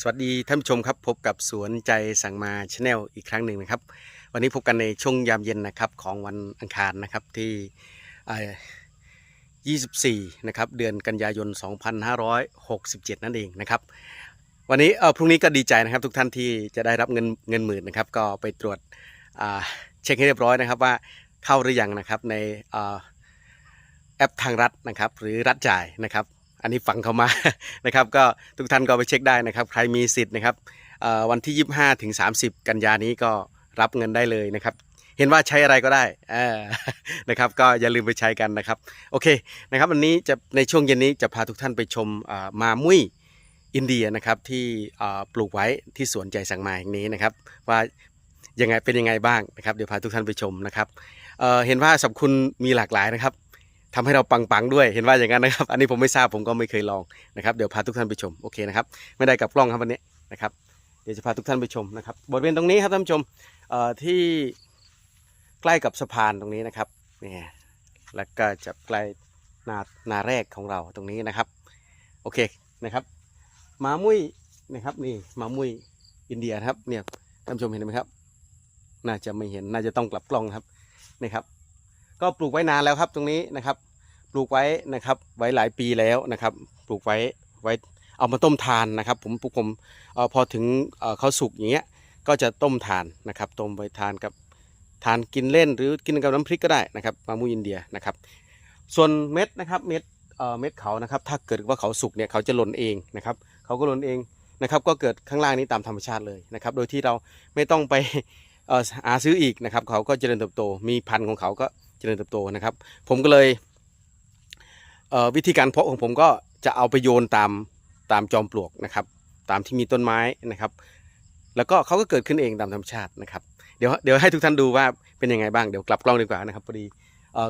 สวัสดีท่านผู้ชมครับพบกับสวนใจสั่งมาชาแนลอีกครั้งหนึ่งนะครับ วันนี้พบกันในช่วงยามเย็นนะครับของวันอังคารนะครับที่ 24 นะครับเดือนกันยายน 2567 นั่นเองนะครับ วันนี้เออพรุ่งนี้ก็ดีใจนะครับ ทุกท่านที่จะได้รับเงินเงินหมื่นนะครับ ก็ไปตรวจอ่าเช็คให้เรียบร้อยนะครับว่าเข้าหรือยังนะครับในเอ่อแอปทางรัฐนะครับ หรือรัฐจ่ายนะครับ อันนี้ฟังเขามานะครับ ก็ทุกท่านก็ไปเช็คได้นะครับ ใครมีสิทธิ์นะครับวันที่ 25ถึง30 กันยานี้ก็รับเงินได้เลยนะครับ เห็นว่าใช้อะไรก็ได้นะครับ ก็อย่าลืมไปใช้กันนะครับ โอเคนะครับวันนี้จะในช่วงเย็นนี้จะพาทุกท่านไปชมมามุ้ยอินเดียนะครับที่ปลูกไว้ที่สวนใจสังมาแห่งนี้นะครับ ว่ายังไงเป็นยังไงบ้างนะครับ เดี๋ยวพาทุกท่านไปชมนะครับเเห็นว่าสรรพคุณมีหลากหลายนะครับ ทำให้เราปังๆด้วยเห็นว่าอย่างนั้นนะครับ อันนี้ผมไม่ทราบผมก็ไม่เคยลองนะครับเดี๋ยวพาทุกท่านไปชมโอเคนะครับไม่ได้กับกล้องครับวันนี้นะครับเดี๋ยวจะพาทุกท่านไปชมนะครับบริเวณตรงนี้ครับท่านผู้ชมเอ่อที่ใกล้กับสะพานตรงนี้นะครับเนี่ยแล้วก็จะใกล้นานาแรกของเราตรงนี้นะครับโอเคนะครับมามุ้ยนะครับนี่มามุ้ยอินเดียครับเนี่ยท่านผู้ชมเห็นไหมครับ น่าจะไม่เห็นน่าจะต้องกลับกล้องครับนี่ครับ ก็ปลูกไว้นานแล้วครับตรงนี้นะครับ ปลูกไว้นะครับ ไว้หลายปีแล้วนะครับ ปลูกไว้ไว้เอามาต้มทานนะครับ ผมพวกผมเอพอถึงเขาสุกอย่างเงี้ยก็จะต้มทานนะครับ ต้มไปทานกับทานกินเล่นหรือกินกับน้ำพริกก็ได้นะครับมามูอินเดียนะครับ ส่วนเม็ดนะครับเม็ดเอ่อเม็ดเขานะครับ ถ้าเกิดว่าเขาสุกเนี่ยเขาจะหล่นเองนะครับ เขาก็หล่นเองนะครับ ก็เกิดข้างล่างนี้ตามธรรมชาติเลยนะครับ โดยที่เราไม่ต้องไปเอ่อหาซื้ออีกนะครับ เขาก็เจริญเติบโต มีพันธุ์ของเขาก็ เจริญเติบโตนะครับ ผมก็เลยเวิธีการเพาะของผมก็จะเอาไปโยนตามตามจอมปลวกนะครับ ตามที่มีต้นไม้นะครับ แล้วก็เขาก็เกิดขึ้นเองตามธรรมชาตินะครับ เดี๋ยวเดี๋ยวให้ทุกท่านดูว่าเป็นยังไงบ้างเดี๋ยวกลับกล้องดีกว่านะครับพอดี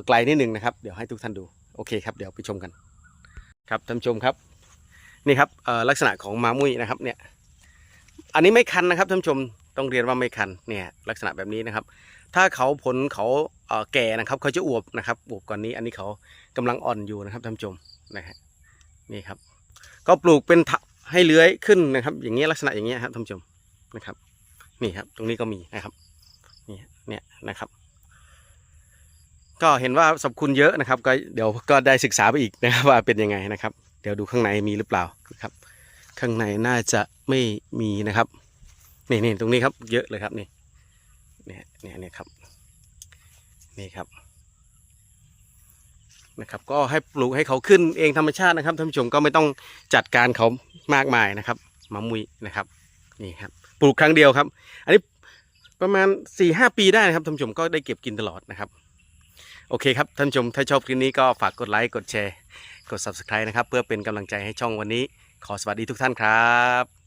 ไกลนิดนึงนะครับเดี๋ยวให้ทุกท่านดูโอเคครับเดี๋ยวไปชมกันครับท่านชมครับนี่ครับลักษณะของมามุ้ยนะครับเนี่ยอันนี้ไม่คันนะครับท่านชมต้องเรียนว่าไม่คันเนี่ยลักษณะแบบนี้นะครับ ถ้าเขาผลเขาเแก่นะครับเขาจะอวบนะครับอวบกว่านี้อันนี้เขากำลังอ่อนอยู่นะครับท่านผู้ชมนะฮะนี่ครับ ก็ปลูกเป็นให้เลื้อยขึ้นนะครับ อย่างเงี้ยลักษณะอย่างเงี้ยครับท่านผู้ชมนะครับ นี่ครับ ตรงนี้ก็มีนะครับนี่เนี่ยนะครับ ก็เห็นว่าสรรพคุณเยอะนะครับ ก็เดี๋ยวก็ได้ศึกษาไปอีกนะครับว่าเป็นยังไงนะครับ เดี๋ยวดูข้างในมีหรือเปล่านะครับ ข้างในน่าจะไม่มีนะครับนี่นี่ตรงนี้ครับ เยอะเลยครับนี่ เนี่ยเนี่ยเนี่ยครับนี่ครับนะครับ ก็ให้ปลูกให้เขาขึ้นเองธรรมชาตินะครับท่านผู้ชมก็ไม่ต้องจัดการเขามากมายนะครับมะมุยนะครับนี่ครับปลูกครั้งเดียวครับ อันนี้ประมาณ4ี่หปีได้นะครับท่านผู้ชมก็ได้เก็บกินตลอดนะครับโอเคครับท่านผู้ชมถ้าชอบคลิปนี้ก็ฝากกดไลค์กดแชร์ กด subscribe นะครับ เพื่อเป็นกำลังใจให้ช่องวันนี้ ขอสวัสดีทุกท่านครับ